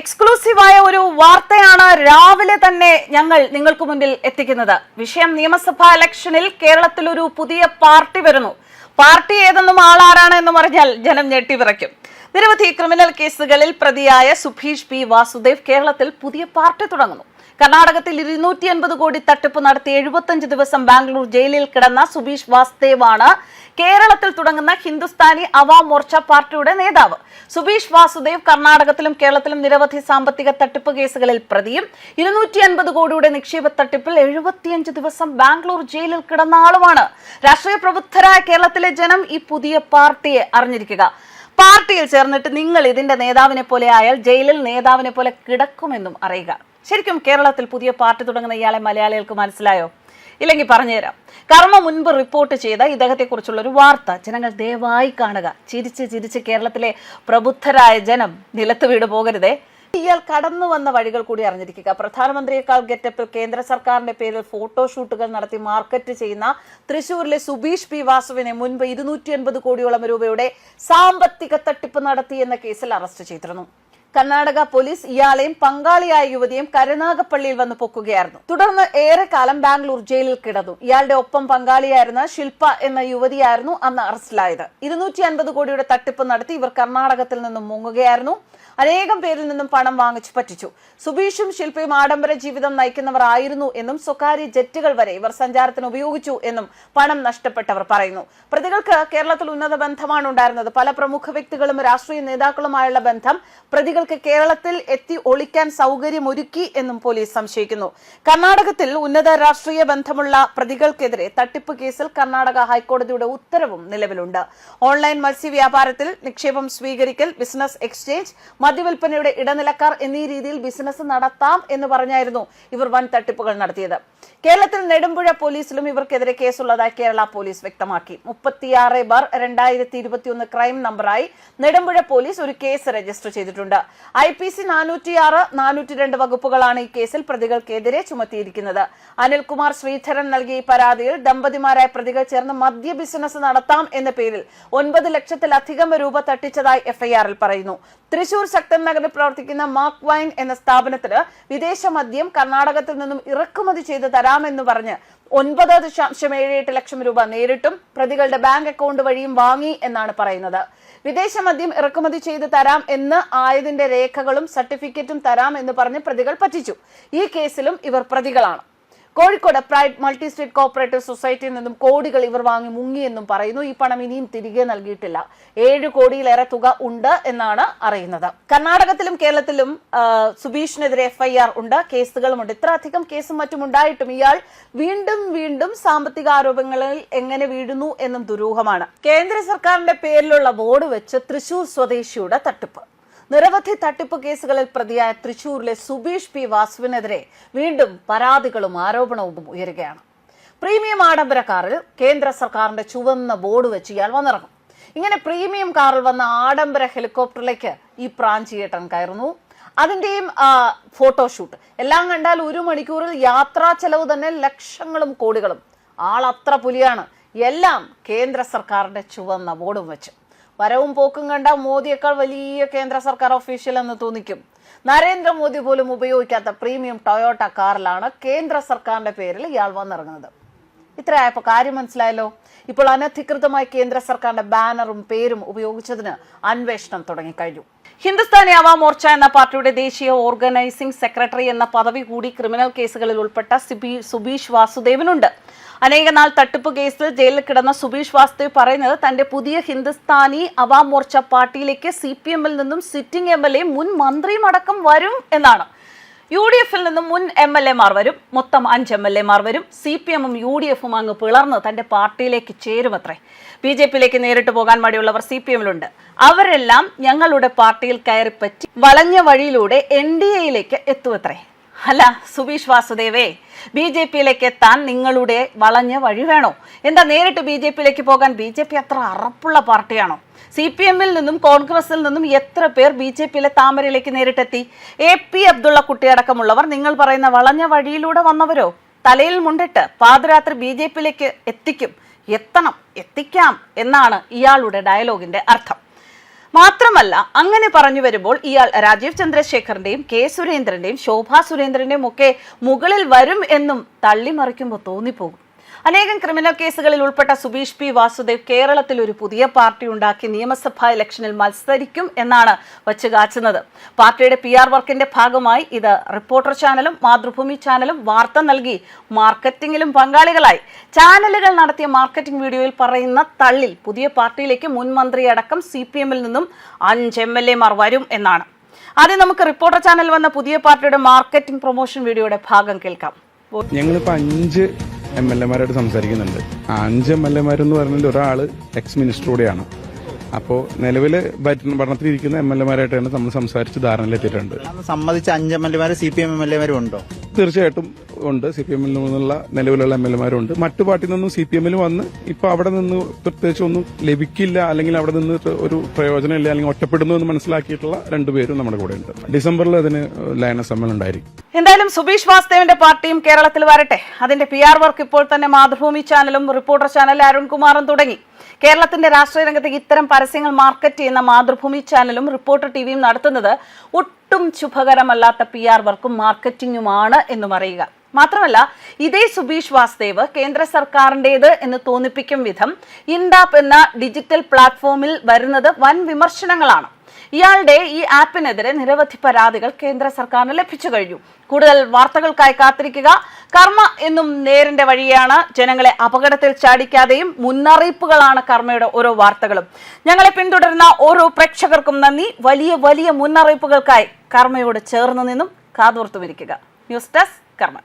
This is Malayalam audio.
എക്സ്ക്ലൂസീവായ ഒരു വാർത്തയാണ് രാവിലെ തന്നെ ഞങ്ങൾ നിങ്ങൾക്ക് മുന്നിൽ എത്തിക്കുന്നത്. വിഷയം നിയമസഭാ ഇലക്ഷനിൽ കേരളത്തിൽ ഒരു പുതിയ പാർട്ടി വരുന്നു. പാർട്ടി ഏതെന്നും ആളാരാണ് എന്ന് പറഞ്ഞാൽ ജനം ഞെട്ടിവിറയ്ക്കും നിരവധി ക്രിമിനൽ കേസുകളിൽ പ്രതിയായ സുഭീഷ് പി വാസുദേവ് കേരളത്തിൽ പുതിയ പാർട്ടി തുടങ്ങുന്നു. കർണാടകത്തിൽ ഇരുന്നൂറ്റി അൻപത് കോടി തട്ടിപ്പ് നടത്തി എഴുപത്തഞ്ച് ദിവസം ബാംഗ്ലൂർ ജയിലിൽ കിടന്ന സുബീഷ് വാസുദേവാണ് കേരളത്തിൽ തുടങ്ങുന്ന ഹിന്ദുസ്ഥാനി അവാം മോർച്ച പാർട്ടിയുടെ നേതാവ്. സുബീഷ് വാസുദേവ് കർണാടകത്തിലും കേരളത്തിലും നിരവധി സാമ്പത്തിക തട്ടിപ്പ് കേസുകളിൽ പ്രതിയും ഇരുന്നൂറ്റി അൻപത് കോടിയുടെ നിക്ഷേപ തട്ടിപ്പിൽ എഴുപത്തിയഞ്ച് ദിവസം ബാംഗ്ലൂർ ജയിലിൽ കിടന്ന ആളുമാണ്. രാഷ്ട്രീയ പ്രബുദ്ധരായ കേരളത്തിലെ ജനം ഈ പുതിയ പാർട്ടിയെ അറിഞ്ഞിരിക്കുക. പാർട്ടിയിൽ ചേർന്നിട്ട് നിങ്ങൾ ഇതിന്റെ നേതാവിനെ പോലെ ആയാൽ ജയിലിൽ നേതാവിനെ പോലെ കിടക്കുമെന്നും അറിയുക. ശരിക്കും കേരളത്തിൽ പുതിയ പാർട്ടി തുടങ്ങുന്ന ഇയാളെ മലയാളികൾക്ക് മനസ്സിലായോ? ഇല്ലെങ്കിൽ പറഞ്ഞുതരാം കർമ്മ മുൻപ് റിപ്പോർട്ട് ചെയ്ത ഇദ്ദേഹത്തെക്കുറിച്ചുള്ള ഒരു വാർത്ത ജനങ്ങൾ ദയവായി കാണുക. ചിരിച്ച് ചിരിച്ച് കേരളത്തിലെ പ്രബുദ്ധരായ ജനം നിലത്ത് വീട് പോകരുതേ. ഇയാൾ കടന്നു വന്ന വഴികൾ കൂടി അറിഞ്ഞിരിക്കുക. പ്രധാനമന്ത്രിയേക്കാൾ ഗെറ്റപ്പിൽ കേന്ദ്ര സർക്കാരിന്റെ പേരിൽ ഫോട്ടോഷൂട്ടുകൾ നടത്തി മാർക്കറ്റ് ചെയ്യുന്ന തൃശൂരിലെ സുബീഷ് പി വാസുവിനെ മുൻപ് ഇരുന്നൂറ്റി എൺപത് കോടിയോളം രൂപയുടെ സാമ്പത്തിക തട്ടിപ്പ് നടത്തി എന്ന കേസിൽ അറസ്റ്റ് ചെയ്തിരുന്നു. കർണാടക പോലീസ് ഇയാളെയും പങ്കാളിയായ യുവതിയും കരുനാഗപ്പള്ളിയിൽ വന്ന് പൊക്കുകയായിരുന്നു. തുടർന്ന് ഏറെക്കാലം ബാംഗ്ലൂർ ജയിലിൽ കിടന്നു. ഇയാളുടെ ഒപ്പം പങ്കാളിയായിരുന്ന ശില്പ എന്ന യുവതിയായിരുന്നു അന്ന് അറസ്റ്റിലായത്. ഇരുന്നൂറ്റി അൻപത് കോടിയുടെ തട്ടിപ്പ് നടത്തി ഇവർ കർണാടകത്തിൽ നിന്നും മുങ്ങുകയായിരുന്നു. അനേകം പേരിൽ നിന്നും പണം വാങ്ങിച്ചു പറ്റിച്ചു. സുബീഷും ശില്പയും ആഡംബര ജീവിതം നയിക്കുന്നവർ ആയിരുന്നു എന്നും സ്വകാര്യ ജെറ്റുകൾ വരെ ഇവർ സഞ്ചാരത്തിന് ഉപയോഗിച്ചു എന്നും പണം നഷ്ടപ്പെട്ടവർ പറയുന്നു. പ്രതികൾക്ക് കേരളത്തിൽ ഉന്നത ബന്ധമാണ് ഉണ്ടായിരുന്നത്. പല പ്രമുഖ വ്യക്തികളും രാഷ്ട്രീയ നേതാക്കളുമായുള്ള ബന്ധം പ്രതികൾക്ക് കേരളത്തിൽ എത്തി ഒളിക്കാൻ സൗകര്യമൊരുക്കി എന്നും പോലീസ് സംശയിക്കുന്നു. കർണാടകത്തിൽ ഉന്നത രാഷ്ട്രീയ ബന്ധമുള്ള പ്രതികൾക്കെതിരെ തട്ടിപ്പ് കേസിൽ കർണാടക ഹൈക്കോടതിയുടെ ഉത്തരവും നിലവിലുണ്ട്. ഓൺലൈൻ മത്സ്യവ്യാപാരത്തിൽ നിക്ഷേപം സ്വീകരിക്കൽ ബിസിനസ് എക്സ്ചേഞ്ച് മദ്യവിൽപ്പനയുടെ ഇടനിലക്കാർ എന്നീ രീതിയിൽ ബിസിനസ് നടത്താം എന്ന് പറഞ്ഞായിരുന്നു ഇവർ വൻ തട്ടിപ്പുകൾ നടത്തിയത്. കേരളത്തിൽ നെടുമ്പുഴ പോലീസിലും ഇവർക്കെതിരെ കേസുള്ളതായി കേരള പോലീസ് വ്യക്തമാക്കി. മുപ്പത്തിയാറ് ബാർ രണ്ടായിരത്തി ഇരുപത്തിയൊന്ന് ക്രൈം നമ്പറായി നെടുമ്പുഴ പോലീസ് ഒരു കേസ് രജിസ്റ്റർ ചെയ്തിട്ടുണ്ട്. ഐ പി സി നാനൂറ്റിയാറ് നാനൂറ്റി രണ്ട് വകുപ്പുകളാണ് ഈ കേസിൽ പ്രതികൾക്കെതിരെ ചുമത്തിയിരിക്കുന്നത്. അനിൽകുമാർ ശ്രീധരൻ നൽകിയ ഈ പരാതിയിൽ ദമ്പതിമാരായ പ്രതികൾ ചേർന്ന് മദ്യ ബിസിനസ് നടത്താം എന്ന പേരിൽ ഒൻപത് ലക്ഷത്തിലധികം രൂപ തട്ടിച്ചതായി എഫ്ഐആറിൽ പറയുന്നു. തൃശൂർ ശക്തൻ നഗറിൽ പ്രവർത്തിക്കുന്ന മാർക്ക് വൈൻ എന്ന സ്ഥാപനത്തിന് വിദേശ മദ്യം കർണാടകത്തിൽ നിന്നും ഇറക്കുമതി ചെയ്ത് തരാമെന്ന് പറഞ്ഞ് ഒൻപത് ദശാംശം ഏഴ് എട്ട് ലക്ഷം രൂപ നേരിട്ടും പ്രതികളുടെ ബാങ്ക് അക്കൗണ്ട് വഴിയും വാങ്ങി എന്നാണ് പറയുന്നത്. വിദേശ മദ്യം ഇറക്കുമതി ചെയ്ത് തരാം എന്ന് ആയതിന്റെ രേഖകളും സർട്ടിഫിക്കറ്റും തരാം എന്ന് പറഞ്ഞ് പ്രതികൾ പറ്റിച്ചു. ഈ കേസിലും ഇവർ പ്രതികളാണ്. Kozhikode pride multi state cooperative സൊസൈറ്റിയിൽ നിന്നും കോടികൾ ഇവർ വാങ്ങി മുങ്ങിയെന്നും പറയുന്നു. ഈ പണം ഇനിയും തിരികെ നൽകിയിട്ടില്ല. ഏഴ് കോടിയിലേറെ തുക ഉണ്ട് എന്നാണ് അറിയുന്നത്. കർണാടകത്തിലും കേരളത്തിലും സുബീഷിനെതിരെ എഫ്ഐആർ ഉണ്ട്. കേസുകളുമുണ്ട്. ഇത്ര അധികം കേസും മറ്റും ഉണ്ടായിട്ടും ഇയാൾ വീണ്ടും വീണ്ടും സാമ്പത്തിക ആരോപണങ്ങളിൽ എങ്ങനെ വീഴുന്നു എന്നും ദുരൂഹമാണ്. കേന്ദ്ര സർക്കാരിന്റെ പേരിലുള്ള ബോർഡ് വെച്ച് തൃശൂർ സ്വദേശിയുടെ തട്ടിപ്പ്. നിരവധി തട്ടിപ്പ് കേസുകളിൽ പ്രതിയായ തൃശൂരിലെ സുബീഷ് പി വാസുവിനെതിരെ വീണ്ടും പരാതികളും ആരോപണവും ഉയരുകയാണ്. പ്രീമിയം ആഡംബര കാറിൽ കേന്ദ്ര സർക്കാരിന്റെ ചുവന്ന ബോർഡ് വെച്ച് ഇയാൾ വന്നിറങ്ങും. ഇങ്ങനെ പ്രീമിയം കാറിൽ വന്ന ആഡംബര ഹെലികോപ്റ്ററിലേക്ക് ഈ പ്രാഞ്ചിയേട്ടൻ കയറുന്നു. അതിന്റെയും ഫോട്ടോഷൂട്ട്. എല്ലാം കണ്ടാൽ ഒരു മണിക്കൂറിൽ യാത്രാ ചെലവ് തന്നെ ലക്ഷങ്ങളും കോടികളും. ആൾ അത്ര പുലിയാണ്. എല്ലാം കേന്ദ്ര സർക്കാരിന്റെ ചുവന്ന ബോർഡും വെച്ച്. വരവും പോക്കും കണ്ട മോദിയേക്കാൾ വലിയ കേന്ദ്ര സർക്കാർ ഒഫീഷ്യൽ എന്ന് തോന്നിക്കും. നരേന്ദ്രമോദി പോലും ഉപയോഗിക്കാത്ത പ്രീമിയം ടൊയോട്ട കാറിലാണ് കേന്ദ്ര സർക്കാരിന്റെ പേരിൽ ഇയാൾ വന്നിറങ്ങുന്നത്. ഇത്രയായപ്പോൾ കാര്യം മനസ്സിലായല്ലോ? ഇപ്പോൾ അനധികൃതമായി കേന്ദ്ര സർക്കാരിന്റെ ബാനറും പേരും ഉപയോഗിച്ചതിന് അന്വേഷണം തുടങ്ങിക്കഴിഞ്ഞു. ഹിന്ദുസ്ഥാനി അവാ മോർച്ച എന്ന പാർട്ടിയുടെ ദേശീയ ഓർഗനൈസിംഗ് സെക്രട്ടറി എന്ന പദവി കൂടി ക്രിമിനൽ കേസുകളിൽ ഉൾപ്പെട്ട സിബി സുബീഷ് വാസുദേവനുണ്ട്. അനേക നാൾ തട്ടിപ്പ് കേസിൽ ജയിലിൽ കിടന്ന സുബീഷ് വാസ്തു പറയുന്നത് തന്റെ പുതിയ ഹിന്ദുസ്ഥാനി അവാം മോർച്ച പാർട്ടിയിലേക്ക് സി പി എമ്മിൽ നിന്നും സിറ്റിംഗ് എം എൽ എ മുൻ മന്ത്രിയും അടക്കം വരും എന്നാണ്. യു ഡി എഫിൽ നിന്നും മുൻ എം എൽ എമാർ വരും. മൊത്തം അഞ്ച് എം എൽ എമാർ വരും. സി പി എമ്മും യു ഡി എഫും അങ്ങ് പിളർന്ന് തന്റെ പാർട്ടിയിലേക്ക് ചേരുമത്രേ. ബി ജെ പിയിലേക്ക് നേരിട്ട് പോകാൻ മടിയുള്ളവർ സി പി എമ്മിലുണ്ട് അവരെല്ലാം ഞങ്ങളുടെ പാർട്ടിയിൽ കയറിപ്പറ്റി വളഞ്ഞ വഴിയിലൂടെ എൻ ഡി എയിലേക്ക് എത്തുമത്രേ. അല്ല സുബീഷ് വാസുദേവേ ബി ജെ പിയിലേക്ക് എത്താൻ നിങ്ങളുടെ വളഞ്ഞ വഴി വേണോ? എന്താ നേരിട്ട് ബി ജെ പിയിലേക്ക് പോകാൻ ബി ജെ പി അത്ര അറപ്പുള്ള പാർട്ടിയാണോ? സി പി എമ്മിൽ നിന്നും കോൺഗ്രസിൽ നിന്നും എത്ര പേർ ബി ജെ പിയിലെ താമരയിലേക്ക് നേരിട്ടെത്തി? എ പി അബ്ദുള്ള കുട്ടിയടക്കമുള്ളവർ നിങ്ങൾ പറയുന്ന വളഞ്ഞ വഴിയിലൂടെ വന്നവരോ? തലയിൽ മുണ്ടിട്ട് പാതിരാത്രി ബി ജെ പിയിലേക്ക് എത്തിക്കും എത്തണം എത്തിക്കാം എന്നാണ് ഇയാളുടെ ഡയലോഗിന്റെ അർത്ഥം. മാത്രമല്ല അങ്ങനെ പറഞ്ഞു വരുമ്പോൾ ഇയാൾ രാജീവ് ചന്ദ്രശേഖറിന്റെയും കെ സുരേന്ദ്രന്റെയും ശോഭാ സുരേന്ദ്രന്റെയും ഒക്കെ മുകളിൽ വരും എന്നും തള്ളിമറിക്കുമ്പോൾ തോന്നിപ്പോകും. അനേകം ക്രിമിനൽ കേസുകളിൽ ഉൾപ്പെട്ട സുബീഷ് പി വാസുദേവ് കേരളത്തിൽ ഒരു പുതിയ പാർട്ടി ഉണ്ടാക്കി നിയമസഭാ ഇലക്ഷനിൽ മത്സരിക്കും എന്നാണ് വച്ചുകാച്ചുന്നത് പാർട്ടിയുടെ പി ആർ വർക്കിന്റെ ഭാഗമായി ഇത് റിപ്പോർട്ടർ ചാനലും മാതൃഭൂമി ചാനലും വാർത്ത നൽകി മാർക്കറ്റിംഗിലും പങ്കാളികളായി. ചാനലുകൾ നടത്തിയ മാർക്കറ്റിംഗ് വീഡിയോയിൽ പറയുന്ന തള്ളിൽ പുതിയ പാർട്ടിയിലേക്ക് മുൻ മന്ത്രിയടക്കം സി പി എമ്മിൽ നിന്നും അഞ്ച് എം എൽ എമാർ വരും എന്നാണ്. ആദ്യം നമുക്ക് റിപ്പോർട്ടർ ചാനൽ വന്ന പുതിയ പാർട്ടിയുടെ മാർക്കറ്റിംഗ് പ്രൊമോഷൻ വീഡിയോയുടെ ഭാഗം കേൾക്കാം. ഞങ്ങളിപ്പോൾ അഞ്ച് എം എൽ എമാരായിട്ട് സംസാരിക്കുന്നുണ്ട്. അഞ്ച് എം എൽ എമാരെന്ന് പറഞ്ഞാൽ ഒരാൾ എക്സ് മിനിസ്റ്റർ കൂടെയാണ്. അപ്പോൾ നിലവിൽ ഭരണത്തിലിരിക്കുന്ന എം എൽ എമാരായിട്ടാണ് നമ്മൾ സംസാരിച്ച് ധാരണയിലെത്തിയിട്ടുണ്ട്. സമ്മതിച്ച അഞ്ച് എം എൽ എമാർ C P M M L എമാരും ഉണ്ടോ? തീർച്ചയായിട്ടും ഉണ്ട്. സി പി എമ്മിൽ നിന്നുള്ള നിലവിലുള്ള എം എൽ എമാരുണ്ട്. മറ്റു പാർട്ടിയിൽ നിന്നും സി പി എമ്മിൽ വന്ന് ഇപ്പൊ അവിടെ നിന്ന് പ്രത്യേകിച്ച് ഒന്നും ലഭിക്കില്ല അല്ലെങ്കിൽ അവിടെ നിന്ന് ഒരു പ്രയോജനം ഇല്ല അല്ലെങ്കിൽ ഒറ്റപ്പെടുന്നു എന്ന് മനസ്സിലാക്കിയിട്ടുള്ള രണ്ടുപേരും നമ്മുടെ കൂടെ ഉണ്ട് ഡിസംബറിൽ അതിന് ലയന സമ്മേളനം ഉണ്ടായിരിക്കും. എന്തായാലും സുബീഷ് വാസ്തേവിന്റെ പാർട്ടിയും കേരളത്തിൽ വരട്ടെ. അതിന്റെ പി ആർ വർക്ക് ഇപ്പോൾ തന്നെ മാതൃഭൂമി ചാനലും റിപ്പോർട്ടർ ചാനൽ അരുൺകുമാറും തുടങ്ങി. കേരളത്തിന്റെ രാഷ്ട്രീയ രംഗത്തേക്ക് ഇത്തരം പരസ്യങ്ങൾ മാർക്കറ്റ് ചെയ്യുന്ന മാതൃഭൂമി ചാനലും റിപ്പോർട്ടർ ടിവിയും നടത്തുന്നത് ഒട്ടും ശുഭകരമല്ലാത്ത പി ആർ വർക്കും മാർക്കറ്റിംഗുമാണ് എന്ന് അറിയുക മാത്രമല്ല ഇതേ സുബീഷ് വാസ്തേവ് കേന്ദ്ര സർക്കാരിന്റെത് എന്ന് തോന്നിപ്പിക്കും വിധം ഇൻഡാപ്പ് എന്ന ഡിജിറ്റൽ പ്ലാറ്റ്ഫോമിൽ വരുന്നത് വൻ വിമർശനങ്ങളാണ്. ഇയാളുടെ ഈ ആപ്പിനെതിരെ നിരവധി പരാതികൾ കേന്ദ്ര സർക്കാരിന് ലഭിച്ചു കഴിഞ്ഞു. കൂടുതൽ വാർത്തകൾക്കായി കാത്തിരിക്കുക. കർമ്മ എന്നും നേരിന്റെ വഴിയാണ്. ജനങ്ങളെ അപകടത്തിൽ ചാടിക്കാതെയും മുന്നറിയിപ്പുകളാണ് കർമ്മയുടെ ഓരോ വാർത്തകളും. ഞങ്ങളെ പിന്തുടരുന്ന ഓരോ പ്രേക്ഷകർക്കും നന്ദി. വലിയ വലിയ മുന്നറിയിപ്പുകൾക്കായി കർമ്മയോട് ചേർന്ന് നിന്നും കാതോർത്തുമിരിക്കുക. ന്യൂസ് ഡെസ്ക് കർമ്മ